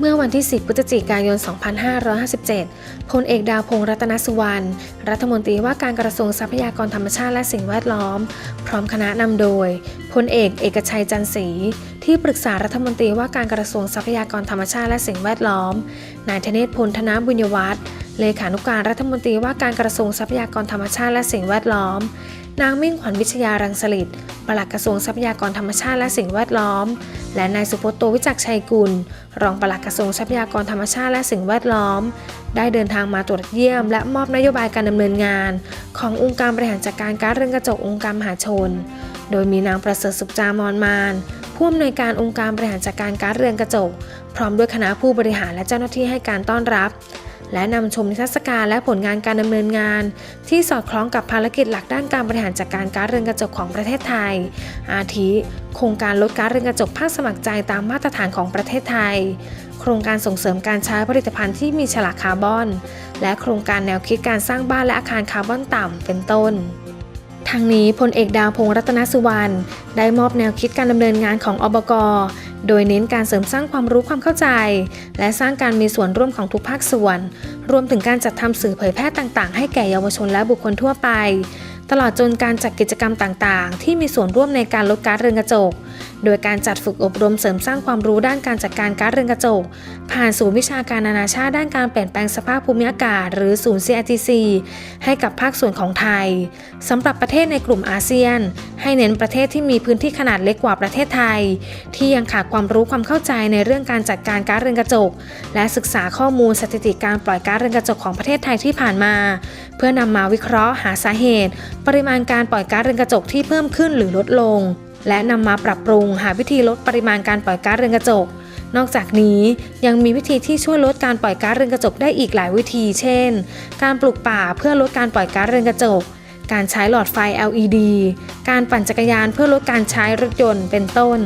เมื่อวันที่ 10 พฤศจิกายน 2557 พลเอกดาวพงษ์รัตนสุวรรณ รัฐมนตรีว่าการกระทรวงทรัพยากรธรรมชาติและสิ่งแวดล้อม พร้อมคณะนำโดย พลเอกเอกชัยจันทร์ศรี ที่ปรึกษารัฐมนตรีว่าการกระทรวงทรัพยากรธรรมชาติและสิ่งแวดล้อม นายธเนศพลธนบุญยวัฒน์ เลขานุการรัฐมนตรีว่าการกระทรวงทรัพยากรธรรมชาติและสิ่งแวดล้อม นางมิ่งขวัญวิชยารังสลิดปลัดกระทรวงทรัพยากรธรรมชาติและสิ่งแวดล้อม และนายสุพจน์โตวิจักชัยกุล รองปลัดกระทรวงทรัพยากรธรรมชาติและสิ่งแวดล้อม ได้เดินทางมาตรวจเยี่ยม และมอบนโยบายการดำเนินงาน ขององค์การบริหารจัดการก๊าซเรือนกระจกองค์การมหาชน โดยมีนางประเสริฐสุขจามอนมานผู้อำนวยการองค์การบริหารจัดการก๊าซเรือนกระจก พร้อมด้วยคณะผู้บริหารและเจ้าหน้าที่ให้การต้อนรับ และนำชมนิทรรศการและผลงานการดำเนินงาน ที่สอดคล้องกับภารกิจหลักด้านการบริหารจัดการก๊าซเรือนกระจกของประเทศไทย อาทิ โครงการลดก๊าซเรือนกระจกภาคสมัครใจตามมาตรฐานของประเทศไทย โครงการส่งเสริมการใช้ผลิตภัณฑ์ที่มีฉลากคาร์บอน และโครงการแนวคิดการสร้างบ้านและอาคารคาร์บอนต่ำเป็นต้นทางนี้พลเอกดาวพงษ์รัตนสุวรรณได้มอบแนวคิดการดำเนินงานของอบก โดยเน้นการเสริมสร้างความรู้ความเข้าใจ และสร้างการมีส่วนร่วมของทุกภาคส่วน รวมถึงการจัดทำสื่อเผยแพร่ต่างๆ ให้แก่เยาวชนและบุคคลทั่วไป ตลอดจนการจัดกิจกรรมต่างๆ ที่มีส่วนร่วมในการลดการเรือนกระจก โดยการจัดฝึกอบรมเสริมสร้างความรู้ด้านการจัดการก๊าซเรือนกระจก ผ่านศูนย์วิชาการนานาชาติด้านการเปลี่ยนแปลงสภาพภูมิอากาศ หรือศูนย์ CITC ให้กับภาคส่วนของไทยสำหรับประเทศในกลุ่มอาเซียน ให้เน้นประเทศที่มีพื้นที่ขนาดเล็กกว่าประเทศไทย ที่ยังขาดความรู้ความเข้าใจในเรื่องการจัดการก๊าซเรือนกระจก และศึกษาข้อมูลสถิติการปล่อยก๊าซเรือนกระจกของประเทศไทยที่ผ่านมา เพื่อนำมาวิเคราะห์หาสาเหตุ ปริมาณการปล่อยก๊าซเรือนกระจกที่เพิ่มขึ้นหรือลดลง และนำมาปรับปรุงหาวิธีลดปริมาณการปล่อยก๊าซเรือนกระจก นอกจากนี้ยังมีวิธีที่ช่วยลดการปล่อยก๊าซเรือนกระจกได้อีกหลายวิธี เช่น การปลูกป่าเพื่อลดการปล่อยก๊าซเรือนกระจก การใช้หลอดไฟ LED การปั่นจักรยานเพื่อลดการใช้รถยนต์เป็นต้น